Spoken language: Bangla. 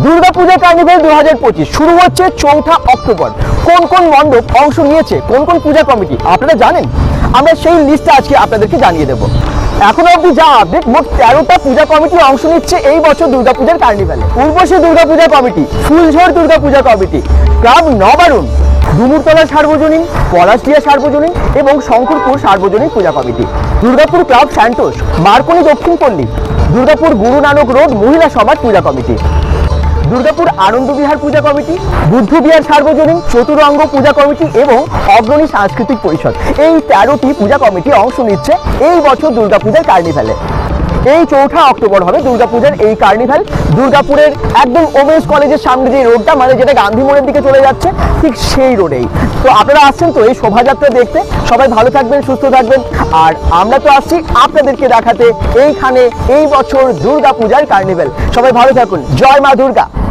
দুর্গাপূজা কার্নিভেল দু হাজার পঁচিশ। শুরু হচ্ছে চৌঠা অক্টোবর। কোন কোন মণ্ডপ অংশ নিয়েছে? কোন কোন পূজা কমিটি? আপনারা জানেন? আমরা সেই লিস্টটা আজকে আপনাদেরকে জানিয়ে দেবো। এখনও অবধি যা আপডেট মোট তেরোটা পূজা কমিটি অংশ নিচ্ছে এই বছর দুর্গাপূজার কার্নিভ্যালে Urvashi Durga Puja committee Phuljhar Durga Puja committee, club Nabarun, Dumurtala Sarbajanin Palashdiya Sarbajanin এবং Shankarpur Sarbajanin puja committee. Durgapur club Santos Marconi Dakshin Palli Durgapur Guru Nanak road Mahila Samaj puja committee. Durgapur Anandabihar puja committee Buddhabihar Sarbajanin Chaturanga puja committee এবং অগ্রণী সাংস্কৃতিক পরিষদ। এই তেরোটি পূজা কমিটি অংশ নিচ্ছে এই বছর দুর্গাপূজার কার্নিভ্যালে। এই চৌঠা অক্টোবর হবে দুর্গাপুরের এই কার্নিভাল দুর্গাপুরের একদম ওমেন্স কলেজের সামনে যে রোডটা মানে যেটা গান্ধী মোড়ের দিকে চলে যাচ্ছে, ঠিক সেই রোডেই। তো আপনারা আসছেন তো এই শোভাযাত্রা দেখতে। সবাই ভালো থাকবেন, সুস্থ থাকবেন। আর আমরা তো আসছি আপনাদেরকে দেখাতে এইখানে এই বছর দুর্গাপূজার কার্নিভেল সবাই ভালো থাকুন। জয় মা দুর্গা।